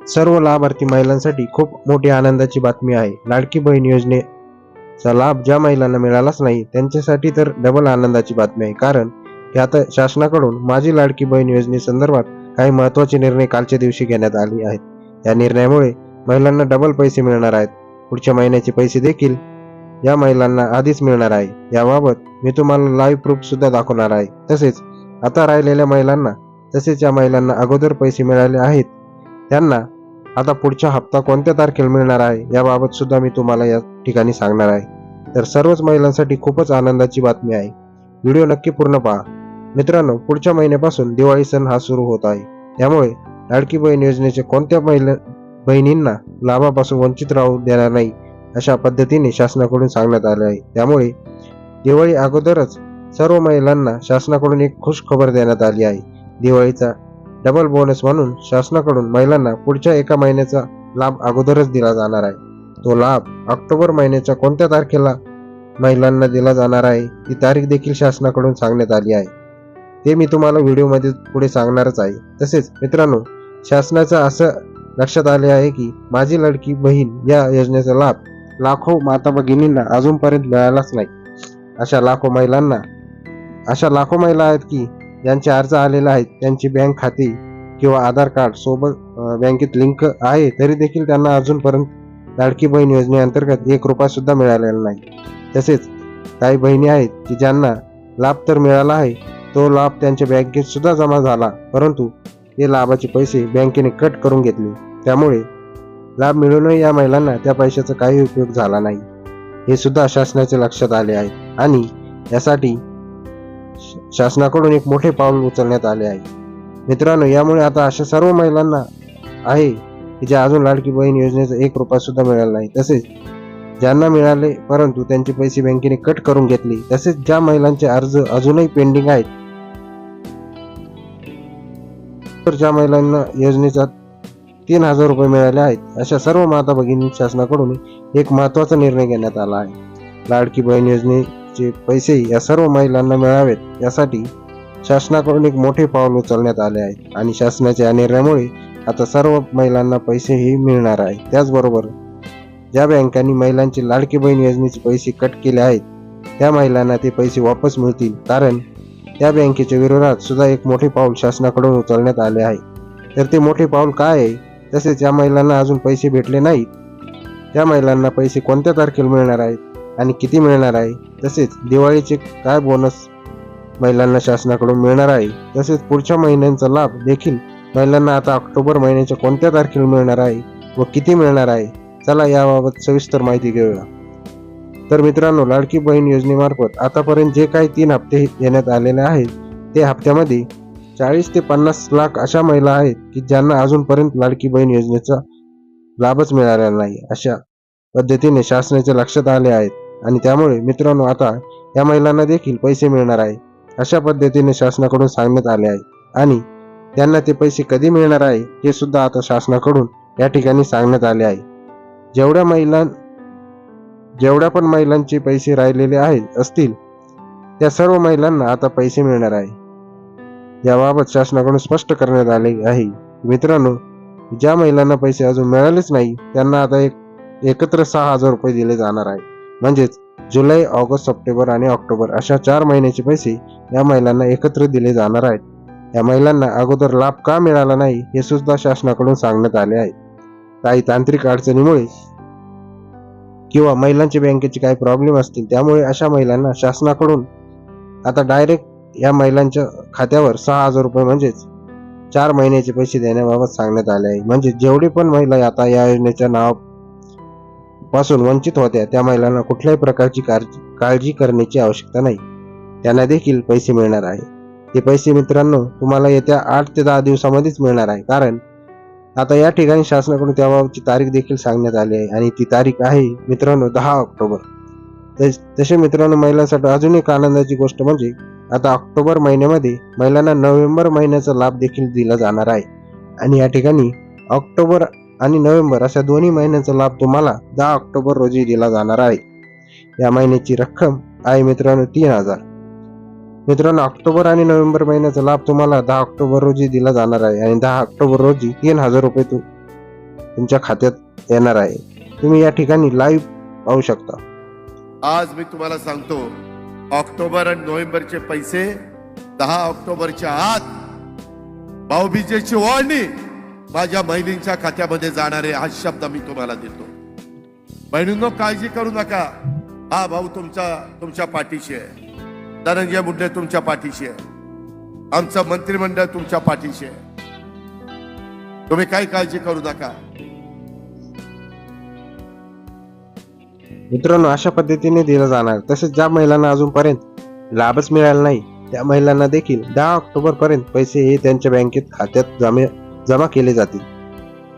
सर्व लाभार्थी महिलांसाठी खूप मोठी आनंदाची बातमी आहे. लाडकी बहीण योजनेचा लाभ ज्या महिलांना मिळालाच नाही त्यांच्यासाठी तर डबल आनंदाची बातमी आहे. कारण यात शासनाकडून माझी लाडकी बहीण योजनेसंदर्भात काही महत्त्वाचे निर्णय कालच्या दिवशी घेण्यात आले आहेत. या निर्णयामुळे महिलांना डबल पैसे मिळणार आहेत. पुढच्या महिन्याचे पैसे देखील या महिलांना आधीच मिळणार आहे. याबाबत मी तुम्हाला लाईव्ह प्रूफ सुद्धा दाखवणार आहे. तसेच आता राहिलेल्या महिलांना तसेच या महिलांना अगोदर पैसे मिळाले आहेत त्यांना आता पुढचा हप्ता कोणत्या तारखेला मिळणार आहे याबाबत सुद्धा मी तुम्हाला या ठिकाणी सांगणार आहे. तर सर्वच महिलांसाठी खूपच आनंदाची बातमी आहे. व्हिडिओ नक्की पूर्ण पहा. मित्रांनो पुढच्या महिन्यापासून दिवाळी सण हा सुरू होत आहे. त्यामुळे लाडकी बहीण योजनेचे कोणत्या महिला बहिणींना लाभापासून वंचित राहू देणार नाही अशा पद्धतीने शासनाकडून सांगण्यात आले आहे. त्यामुळे दिवाळी अगोदरच सर्व महिलांना शासनाकडून एक खुश खबर देण्यात आली आहे. दिवाळीचा डबल बोनस म्हणून शासनाकडून महिलांना पुढच्या एका महिन्याचा लाभ अगोदरच दिला जाणार आहे. तो लाभ ऑक्टोबर महिन्याच्या कोणत्या तारखेला महिलांना दिला जाणार आहे ती तारीख देखील शासनाकडून सांगण्यात आली आहे. ते मी तुम्हाला व्हिडिओमध्ये पुढे सांगणारच आहे. तसेच मित्रांनो शासनाचं असं लक्षात आले आहे की माझी लडकी बहीण या योजनेचा लाभ लाखो माता भगिनींना अजूनपर्यंत मिळालाच नाही. अशा लाखो महिलांना अशा लाखो महिला आहेत की ज्यांचे अर्ज आलेले आहेत त्यांची बँक खाती किंवा आधार कार्ड सोबत बँकेत लिंक आहे तरी देखील त्यांना अजूनपर्यंत लाडकी बहीण योजनेअंतर्गत एक रुपया सुद्धा मिळालेला नाही. तसेच काही बहिणी आहेत की ज्यांना लाभ तर मिळाला आहे तो लाभ त्यांच्या बँकेत सुद्धा जमा झाला परंतु ते लाभाचे पैसे बँकेने कट करून घेतले. त्यामुळे लाभ मिळूनही या महिलांना त्या पैशाचा काही उपयोग झाला नाही. हे सुद्धा शासनाच्या लक्षात आले आहे. आणि यासाठी शासनाकडून एक मोठे पाऊल उचलण्यात आले आहे. मित्रांनो यामुळे आता अशा सर्व महिलांना आहे की ज्या अजून लाडकी बहीण योजनेचा एक रुपया सुद्धा मिळाला नाही. तसेच ज्यांना मिळाले परंतु त्यांचे पैसे बँकेने कट करून घेतले. तसेच ज्या महिलांचे अर्ज अजूनही पेंडिंग आहेत तर ज्या महिलांना योजनेचा तीन हजार रुपये मिळाले आहेत अशा सर्व माता भगिनी शासनाकडून एक महत्त्वाचा निर्णय घेण्यात आला आहे. लाडकी बहीण योजने योजनेचे पैसे या सर्व महिलांना मिळावेत यासाठी शासनाकडून एक मोठे पाऊल उचलण्यात आले आहे. आणि शासनाच्या या निर्णयामुळे आता सर्व महिलांना पैसेही मिळणार आहे. त्याचबरोबर ज्या बँकांनी महिलांचे लाडकी बहीण योजनेचे पैसे कट केले आहेत त्या महिलांना ते पैसे वापस मिळतील. कारण त्या बँकेच्या विरोधात सुद्धा एक मोठे पाऊल शासनाकडून उचलण्यात आले आहे. तर ते मोठे पाऊल काय आहे? तसेच या महिलांना अजून पैसे भेटले नाहीत. त्या महिलांना पैसे कोणत्या तारखेला मिळणार आहेत? आणि किती मिळणार आहे? तसेच दिवाळीचे काय बोनस महिलांना शासनाकडून मिळणार आहे? तसेच पुढच्या महिन्यांचा लाभ देखील महिलांना आता ऑक्टोबर महिन्याच्या कोणत्या तारखेला मिळणार आहे व किती मिळणार आहे? चला याबाबत सविस्तर माहिती घेऊया. तर मित्रांनो लाडकी बहीण योजनेमार्फत आतापर्यंत जे काही तीन हप्ते देण्यात आलेले आहेत ते हप्त्यामध्ये चाळीस ते पन्नास लाख अशा महिला आहेत की ज्यांना अजूनपर्यंत लाडकी बहीण योजनेचा लाभच मिळालेला नाही अशा पद्धतीने शासनाच्या लक्षात आले आहेत. आणि त्यामुळे मित्रांनो आता या महिलांना देखील पैसे मिळणार आहे. अशा पद्धतीने शासनाकडून सांगण्यात आले आहे. आणि त्यांना ते पैसे कधी मिळणार आहे हे सुद्धा आता शासनाकडून या ठिकाणी सांगण्यात आले आहे. जेवढ्या महिला जेवढ्या पण महिलांचे पैसे राहिलेले आहेत असतील त्या सर्व महिलांना आता पैसे मिळणार आहे. याबाबत शासनाकडून स्पष्ट करण्यात आले आहे. मित्रांनो ज्या महिलांना पैसे अजून मिळालेच नाही त्यांना आता एक एकत्र सहा हजार रुपये दिले जाणार आहे. म्हणजेच जुलै ऑगस्ट सप्टेंबर आणि ऑक्टोबर अशा चार महिन्याचे पैसे या महिलांना एकत्र दिले जाणार आहेत. या महिलांना अगोदर लाभ का मिळाला नाही हे सुद्धा शासनाकडून सांगण्यात आले आहे. काही तांत्रिक अडचणीमुळे किंवा महिलांचे बँकेचे काही प्रॉब्लेम असतील त्यामुळे अशा महिलांना शासनाकडून आता डायरेक्ट या महिलांच्या खात्यावर सहा हजार रुपये म्हणजेच चार महिन्याचे पैसे देण्याबाबत सांगण्यात आले आहे. म्हणजे जेवढे पण महिला आता या योजनेच्या नाव पासून वंचित होत्या त्या महिलांना कुठल्याही प्रकारची काळजी करण्याची आवश्यकता नाही. त्यांना देखील पैसे मिळणार आहे. ते पैसे मित्रांनो तुम्हाला येत्या आठ ते दहा दिवसामध्येच मिळणार आहे. कारण आता या ठिकाणी शासनाकडून त्याबाबतची तारीख देखील सांगण्यात आली आहे. आणि ती तारीख आहे मित्रांनो दहा ऑक्टोबर. तस- तसे मित्रांनो महिलांसाठी अजून एक आनंदाची गोष्ट म्हणजे आता ऑक्टोबर महिन्यामध्ये महिलांना नोव्हेंबर महिन्याचा लाभ देखील दिला जाणार आहे. आणि या ठिकाणी ऑक्टोबर आणि नोव्हेंबर अशा दोन्ही महिन्यांचा लाभ तुम्हाला दहा ऑक्टोबर रोजी दिला जाणार आहे. या महिन्याची रक्कम आहे मित्रांनो तीन हजार. मित्रांनो ऑक्टोबर आणि नोव्हेंबर महिन्याचा लाभ तुम्हाला दहा ऑक्टोबर रोजी दिला जाणार आहे आणि दहा ऑक्टोबर रोजी तीन हजार रुपये तू तुमच्या खात्यात येणार आहे. तुम्ही या ठिकाणी लाईव्ह पाहू शकता. आज मी तुम्हाला सांगतो ऑक्टोबर आणि नोव्हेंबरचे पैसे दहा ऑक्टोबरच्या आत भाऊबीजेची वाढणी माझ्या बहिणींच्या खात्यामध्ये जाणारे हा शब्द मी तुम्हाला देतो. बहिणींनो काळजी करू नका. हा भाऊ तुमचा तुमच्या पाठीशी आहे. धनंजय मुंडे तुमच्या पाठीशी आहे. आमचं मंत्रिमंडळ तुमच्या पाठीशी आहे. तुम्ही काही काळजी करू नका. मित्रांनो अशा पद्धतीने दिलं जाणार. तसेच ज्या महिलांना अजूनपर्यंत लाभच मिळाला नाही त्या महिलांना देखील दहा ऑक्टोबर पर्यंत पैसे हे त्यांच्या बँकेत खात्यात जमे जमा केले जातील.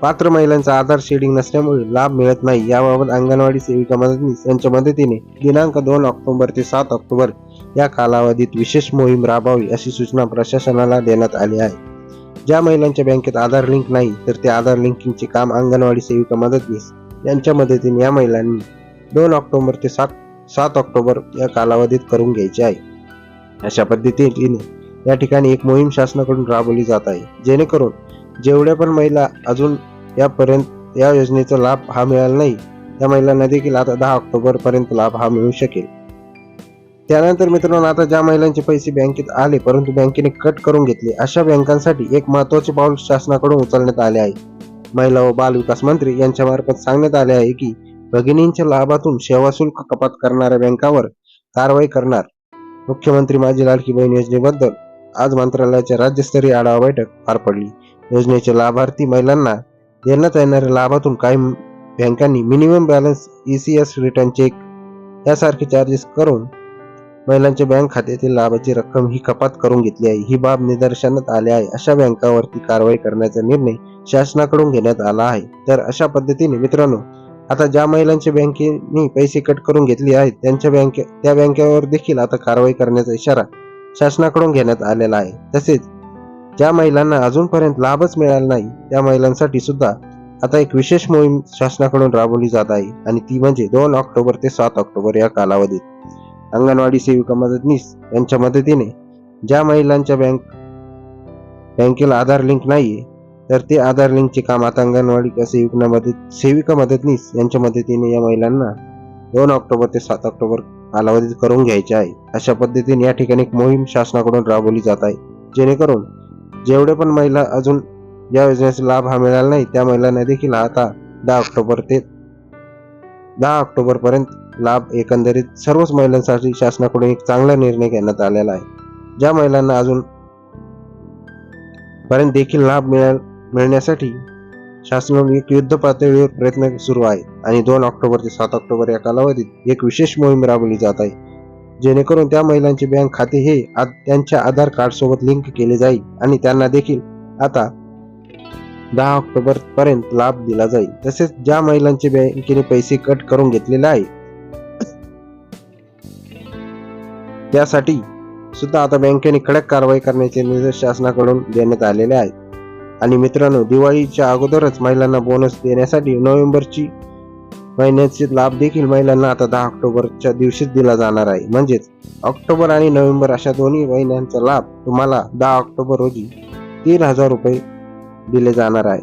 पात्र महिलांचा आधार शेडिंग नसल्यामुळे लाभ मिळत नाही. याबाबत अंगणवाडी सेविका मदतनीस यांच्या मदतीने दिनांक दोन ऑक्टोबर ते सात ऑक्टोबर या कालावधीत विशेष मोहीम राबवावी अशी सूचना प्रशासनाला देण्यात आली आहे. ज्या महिलांच्या बँकेत आधार लिंक नाही तर ते आधार लिंकिंगचे काम अंगणवाडी सेविका मदतनीस यांच्या मदतीने या महिलांनी दोन ऑक्टोबर ते सात सात ऑक्टोबर या कालावधीत करून घ्यायचे आहे. अशा पद्धतीने या ठिकाणी एक मोहीम शासनाकडून राबवली जात आहे. जेणेकरून जेवढ्या पण महिला अजून यापर्यंत या योजनेचा लाभ हा मिळाला नाही त्या महिलांना देखील आता दहा ऑक्टोबर पर्यंत लाभ हा मिळू शकेल. त्यानंतर मित्रांनो आता ज्या महिलांचे पैसे बँकेत आले परंतु बँकेने कट करून घेतले अशा बँकांसाठी एक महत्त्वाचे पाऊल शासनाकडून उचलण्यात आले आहे. महिला व बाल विकास मंत्री यांच्या मार्फत सांगण्यात आले आहे की भगिनींच्या लाभातून सेवा शुल्क कपात करणाऱ्या बँकावर कारवाई करणार. मुख्यमंत्री माझी लाडकी बहीण योजनेबद्दल आज मंत्रालयाच्या राज्यस्तरीय आढावा बैठक पार पडली. योजनेचे लाभार्थी महिलांना देण्यात येणाऱ्या लाभातून काही बँकांनी minimum balance ECS return cheque यासारखे चार्जेस करून महिलांच्या बँक खात्यातील लाभाची रक्कम ही कपात करून घेतली आहे. ही बाब निदर्शनात आली आहे. अशा बँकावरती कारवाई करण्याचा निर्णय शासनाकडून घेण्यात आला आहे. तर अशा पद्धतीने मित्रांनो आता ज्या महिलांच्या बँकेने पैसे कट करून घेतले आहेत त्यांच्या बँके त्या बँकेवर देखील आता कारवाई करण्याचा इशारा शासनाकडून घेण्यात आलेला आहे. तसेच ज्या महिलांना अजूनपर्यंत लाभच मिळाला नाही त्या महिलांसाठी सुद्धा आता एक विशेष मोहीम शासनाकडून राबवली जात आहे. आणि ती म्हणजे दोन ऑक्टोबर ते सात ऑक्टोबर या कालावधीत. अंगणवाडी सेविका मदतनीस यांच्या मदतीने ज्या महिलांच्या बँक बँकेला आधार लिंक नाहीये तर ते आधार लिंकचे काम आता अंगणवाडी सेविका मदत सेविका मदतनीस यांच्या मदतीने या महिलांना दोन ऑक्टोबर ते सात ऑक्टोबर कालावधीत करून घ्यायचे आहे. अशा पद्धतीने या ठिकाणी एक मोहीम शासनाकडून राबवली जात आहे. जेणेकरून जेवढे पण महिला अजून या योजनेचा लाभ हा मिळाला नाही त्या महिलांना देखील आता दहा ऑक्टोबर ते दहा ऑक्टोबर पर्यंत लाभ एकंदरीत सर्वच महिलांसाठी शासनाकडून एक चांगला निर्णय घेण्यात आलेला आहे. ज्या महिलांना अजून पर्यंत देखील लाभ मिळाल मिळण्यासाठी शासनाने एक युद्ध पातळीवर प्रयत्न सुरू आहे. आणि दोन ऑक्टोबर ते सात ऑक्टोबर या कालावधीत एक विशेष मोहीम राबवली जात आहे. जेणेकरून त्या महिलांचे बँक खाते हे त्यांच्या आधार कार्ड सोबत लिंक केले जाईल आणि त्यांना देखील आता दहा ऑक्टोबर पर्यंत लाभ दिला जाईल. तसेच ज्या महिलांचे बँकेने पैसे कट करून घेतलेले आहे त्यासाठी सुद्धा आता बँकेने कडक कारवाई करण्याचे निर्देश शासनाकडून देण्यात आलेले आहेत. आणि मित्रांनो दिवाळीच्या अगोदरच महिलांना बोनस देण्यासाठी नोव्हेंबरची महिन्याचे लाभ देखील महिलांना आता दहा ऑक्टोबरच्या दिवशीच दिला जाणार आहे. म्हणजेच ऑक्टोबर आणि नोव्हेंबर अशा दोन्ही महिन्यांचा लाभ तुम्हाला दहा ऑक्टोबर रोजी तीन हजार रुपये दिले जाणार आहे.